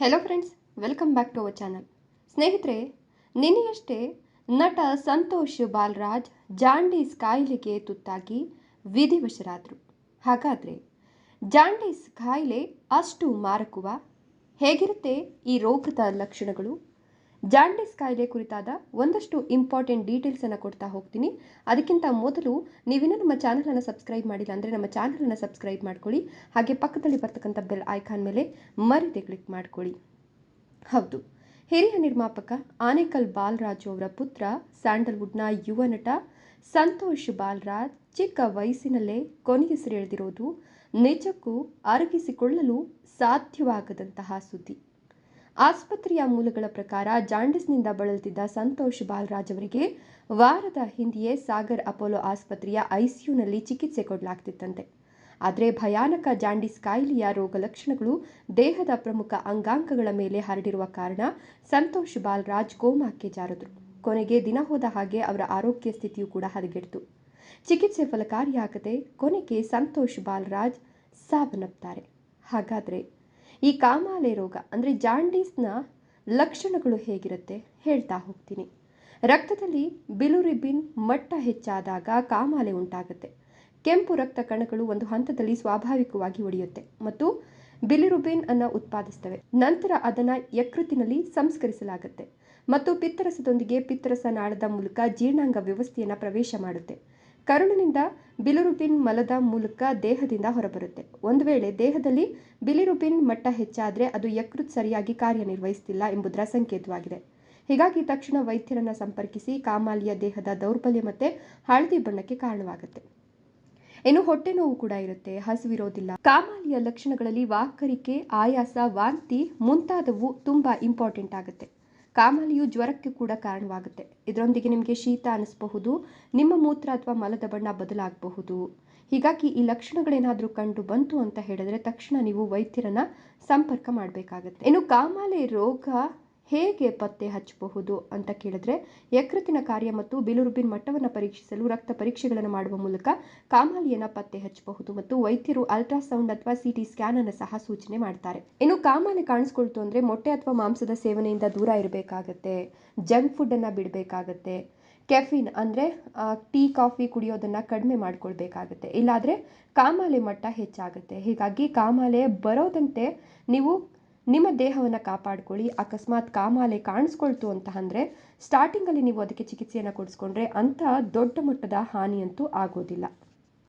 Hello friends welcome back to our channel ಸ್ನೇಹಿತರೆ, ನಿನ್ನೆಯಷ್ಟೇ ನಟ ಸಂತೋಷ್ ಬಾಲರಾಜ್ ಜಾಂಡೀಸ್ ಕಾಯಿಲೆಗೆ ತುತ್ತಾಗಿ ವಿಧಿವಶರಾದರು ಹಾಗಾದರೆ ಜಾಂಡೀಸ್ ಕಾಯಿಲೆ ಅಷ್ಟು ಮಾರಕುವ? ಹೇಗಿರುತ್ತೆ ಈ ರೋಗದ ಲಕ್ಷಣಗಳು? ಜಾಂಡೀಸ್ ಕಾಯಿಲೆ ಕುರಿತಾದ ಒಂದಷ್ಟು ಇಂಪಾರ್ಟೆಂಟ್ ಡೀಟೇಲ್ಸನ್ನು ಕೊಡ್ತಾ ಹೋಗ್ತೀನಿ. ಅದಕ್ಕಿಂತ ಮೊದಲು ನೀವಿನ್ನೂ ನಮ್ಮ ಚಾನಲನ್ನು ಸಬ್ಸ್ಕ್ರೈಬ್ ಮಾಡಿಲ್ಲ ಅಂದರೆ ನಮ್ಮ ಚಾನಲನ್ನು ಸಬ್ಸ್ಕ್ರೈಬ್ ಮಾಡ್ಕೊಳ್ಳಿ. ಹಾಗೆ ಪಕ್ಕದಲ್ಲಿ ಬರ್ತಕ್ಕಂಥ ಬೆಲ್ ಐಕಾನ್ ಮೇಲೆ ಮರಿದೆ ಕ್ಲಿಕ್ ಮಾಡ್ಕೊಳ್ಳಿ. ಹೌದು, ಹಿರಿಯ ನಿರ್ಮಾಪಕ ಆನೇಕಲ್ ಬಾಲ್ರಾಜು ಅವರ ಪುತ್ರ ಸ್ಯಾಂಡಲ್ವುಡ್ನ ಯುವ ನಟ ಸಂತೋಷ್ ಬಾಲ್ರಾಜ್ ಚಿಕ್ಕ ವಯಸ್ಸಿನಲ್ಲೇ ಕೊನೆಯುಸಿರೆಳೆದಿರೋದು ನಿಜಕ್ಕೂ ಅರಗಿಸಿಕೊಳ್ಳಲು ಸಾಧ್ಯವಾಗದಂತಹ ಸುದ್ದಿ. ಆಸ್ಪತ್ರೆಯ ಮೂಲಗಳ ಪ್ರಕಾರ ಜಾಂಡಿಸ್ನಿಂದ ಬಳಲುತ್ತಿದ್ದ ಸಂತೋಷ್ ಬಾಲರಾಜ್ ಅವರಿಗೆ ವಾರದ ಹಿಂದೆಯೇ ಸಾಗರ್ ಅಪೋಲೋ ಆಸ್ಪತ್ರೆಯ ಐಸಿಯುನಲ್ಲಿ ಚಿಕಿತ್ಸೆ ಕೊಡಲಾಗ್ತಿತ್ತಂತೆ. ಆದರೆ ಭಯಾನಕ ಜಾಂಡಿಸ್ ಕಾಯಿಲೆಯ ರೋಗ ಲಕ್ಷಣಗಳು ದೇಹದ ಪ್ರಮುಖ ಅಂಗಾಂಗಗಳ ಮೇಲೆ ಹರಡಿರುವ ಕಾರಣ ಸಂತೋಷ್ ಬಾಲರಾಜ್ ಕೋಮಾಕ್ಕೆ ಜಾರಿದ್ರು. ಕೊನೆಗೆ ದಿನ ಹೋದ ಹಾಗೆ ಅವರ ಆರೋಗ್ಯ ಸ್ಥಿತಿಯೂ ಕೂಡ ಹದಗೆಡ್ತು. ಚಿಕಿತ್ಸೆ ಫಲಕಾರಿಯಾಗದೆ ಕೊನೆಗೆ ಸಂತೋಷ್ ಬಾಲರಾಜ್ ಸಾವನ್ನಪ್ತಾರೆ ಹಾಗಾದರೆ ಈ ಕಾಮಾಲೆ ರೋಗ ಅಂದರೆ ಜಾಂಡೀಸ್ನ ಲಕ್ಷಣಗಳು ಹೇಗಿರುತ್ತೆ ಹೇಳ್ತಾ ಹೋಗ್ತೀನಿ. ರಕ್ತದಲ್ಲಿ ಬಿಲುರಿಬಿನ್ ಮಟ್ಟ ಹೆಚ್ಚಾದಾಗ ಕಾಮಾಲೆ ಉಂಟಾಗುತ್ತೆ. ಕೆಂಪು ರಕ್ತ ಕಣಗಳು ಒಂದು ಹಂತದಲ್ಲಿ ಸ್ವಾಭಾವಿಕವಾಗಿ ಒಡೆಯುತ್ತೆ ಮತ್ತು ಬಿಲಿರುಬಿನ್ ಅನ್ನು ಉತ್ಪಾದಿಸ್ತವೆ. ನಂತರ ಅದನ್ನು ಯಕೃತಿನಲ್ಲಿ ಸಂಸ್ಕರಿಸಲಾಗುತ್ತೆ ಮತ್ತು ಪಿತ್ತರಸದೊಂದಿಗೆ ಪಿತ್ತರಸ ನಾಳದ ಮೂಲಕ ಜೀರ್ಣಾಂಗ ವ್ಯವಸ್ಥೆಯನ್ನು ಪ್ರವೇಶ ಮಾಡುತ್ತೆ. ಕರುಳಿನಿಂದ ಬಿಲಿರುಬಿನ್ ಮಲದ ಮೂಲಕ ದೇಹದಿಂದ ಹೊರಬರುತ್ತೆ. ಒಂದು ವೇಳೆ ದೇಹದಲ್ಲಿ ಬಿಲಿರುಬಿನ್ ಮಟ್ಟ ಹೆಚ್ಚಾದರೆ ಅದು ಯಕೃತ್ ಸರಿಯಾಗಿ ಕಾರ್ಯನಿರ್ವಹಿಸ್ತಿಲ್ಲ ಎಂಬುದರ ಸಂಕೇತವಾಗಿದೆ. ಹೀಗಾಗಿ ತಕ್ಷಣ ವೈದ್ಯರನ್ನು ಸಂಪರ್ಕಿಸಿ ಕಾಮಾಲಿಯ ದೇಹದ ದೌರ್ಬಲ್ಯ ಮತ್ತು ಹಳದಿ ಬಣ್ಣಕ್ಕೆ ಕಾರಣವಾಗುತ್ತೆ. ಇನ್ನು ಹೊಟ್ಟೆ ನೋವು ಕೂಡ ಇರುತ್ತೆ, ಹಸುವಿರೋದಿಲ್ಲ. ಕಾಮಾಲಿಯ ಲಕ್ಷಣಗಳಲ್ಲಿ ವಾಕರಿಕೆ, ಆಯಾಸ, ವಾಂತಿ ಮುಂತಾದವು ತುಂಬಾ ಇಂಪಾರ್ಟೆಂಟ್ ಆಗುತ್ತೆ. ಕಾಮಾಲಿಯು ಜ್ವರಕ್ಕೆ ಕೂಡ ಕಾರಣವಾಗುತ್ತೆ. ಇದರೊಂದಿಗೆ ನಿಮಗೆ ಶೀತ ಅನಿಸಬಹುದು, ನಿಮ್ಮ ಮೂತ್ರ ಅಥವಾ ಮಲದ ಬಣ್ಣ ಬದಲಾಗಬಹುದು. ಹೀಗಾಗಿ ಈ ಲಕ್ಷಣಗಳೇನಾದರೂ ಕಂಡು ಬಂತು ಅಂತ ಹೇಳಿದ್ರೆ ತಕ್ಷಣ ನೀವು ವೈದ್ಯರನ್ನ ಸಂಪರ್ಕ ಮಾಡಬೇಕಾಗುತ್ತೆ. ಇನ್ನು ಕಾಮಾಲೆ ರೋಗ ಹೇಗೆ ಪತ್ತೆ ಹಚ್ಚಬಹುದು ಅಂತ ಕೇಳಿದ್ರೆ ಯಕೃತಿನ ಕಾರ್ಯ ಮತ್ತು ಬಿಲುರುಬಿನ್ ಮಟ್ಟವನ್ನು ಪರೀಕ್ಷಿಸಲು ರಕ್ತ ಪರೀಕ್ಷೆಗಳನ್ನು ಮಾಡುವ ಮೂಲಕ ಕಾಮಾಲಿಯನ್ನು ಪತ್ತೆ ಹಚ್ಚಬಹುದು ಮತ್ತು ವೈದ್ಯರು ಅಲ್ಟ್ರಾಸೌಂಡ್ ಅಥವಾ ಸಿ ಟಿ ಸ್ಕ್ಯಾನ್ ಅನ್ನು ಸಹ ಸೂಚನೆ ಮಾಡ್ತಾರೆ. ಇನ್ನು ಕಾಮಾಲೆ ಕಾಣಿಸ್ಕೊಳ್ತು ಅಂದ್ರೆ ಮೊಟ್ಟೆ ಅಥವಾ ಮಾಂಸದ ಸೇವನೆಯಿಂದ ದೂರ ಇರಬೇಕಾಗತ್ತೆ, ಜಂಕ್ ಫುಡ್ ಅನ್ನ ಬಿಡಬೇಕಾಗತ್ತೆ, ಕೆಫಿನ್ ಅಂದರೆ ಟೀ, ಕಾಫಿ ಕುಡಿಯೋದನ್ನು ಕಡಿಮೆ ಮಾಡ್ಕೊಳ್ಬೇಕಾಗತ್ತೆ. ಇಲ್ಲಾದರೆ ಕಾಮಾಲೆ ಮಟ್ಟ ಹೆಚ್ಚಾಗುತ್ತೆ. ಹೀಗಾಗಿ ಕಾಮಾಲೆ ಬರೋದಂತೆ ನೀವು ನಿಮ್ಮ ದೇಹವನ್ನು ಕಾಪಾಡ್ಕೊಳ್ಳಿ, ಅಕಸ್ಮಾತ್ ಕಾಮಾಲೆ ಕಾಣಿಸ್ಕೊಳ್ತು ಅಂತ ಅಂದರೆ ಸ್ಟಾರ್ಟಿಂಗಲ್ಲಿ ನೀವು ಅದಕ್ಕೆ ಚಿಕಿತ್ಸೆಯನ್ನು ಕೊಡಿಸ್ಕೊಂಡ್ರೆ ಅಂಥ ದೊಡ್ಡ ಮಟ್ಟದ ಹಾನಿಯಂತೂ ಆಗೋದಿಲ್ಲ.